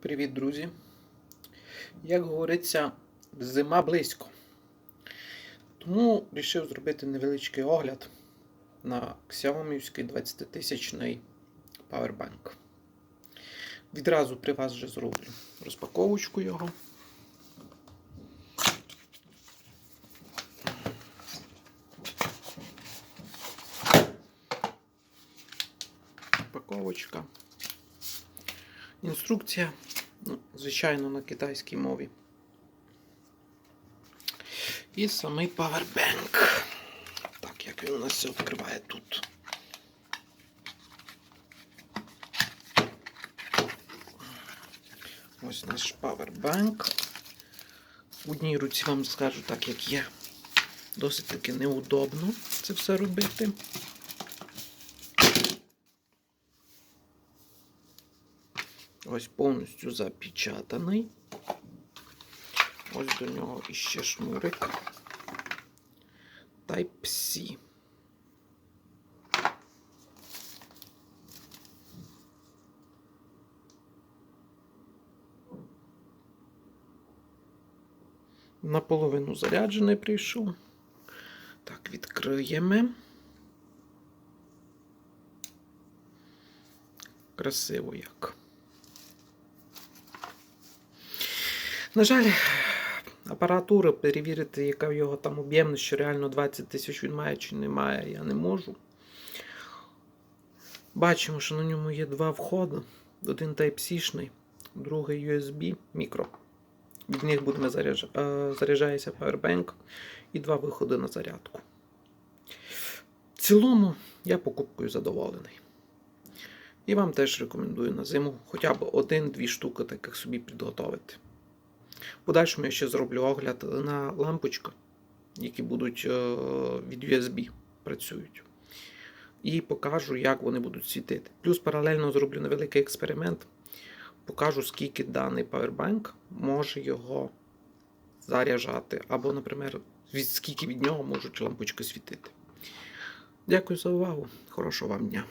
Привіт, друзі! Як говориться, зима близько. Тому вирішив зробити невеличкий огляд на Xiaomi 20-тисячний Powerbank. Відразу при вас вже зроблю розпаковочку його. Упаковочка. Інструкція, ну, звичайно, на китайській мові. І самий Powerbank. Так, як він у нас все відкриває тут. Ось наш Powerbank. В одній руці вам скажу так, як є. Досить таки неудобно це все робити. Ось повністю запечатаний. Ось до нього іще шнурик. Type-C. Наполовину заряджений прийшов. Так, відкриємо. Красиво як. На жаль, апаратури перевірити, яка в його там об'ємність, що реально 20 тисяч він має чи не має, я не можу. Бачимо, що на ньому є два входи. Один Type-C, другий USB мікро. Від них будемо заряджа... е, заряджається Powerbank і два виходи на зарядку. В цілому я покупкою задоволений. І вам теж рекомендую на зиму хоча б один-дві штуки таких собі підготовити. Подальшому я ще зроблю огляд на лампочки, які будуть е, від USB працюють. І покажу, як вони будуть світити. Плюс паралельно зроблю невеликий експеримент. Покажу, скільки даний Powerbank може його заряджати. Або, наприклад, скільки від нього можуть лампочки світити. Дякую за увагу. Хорошого вам дня!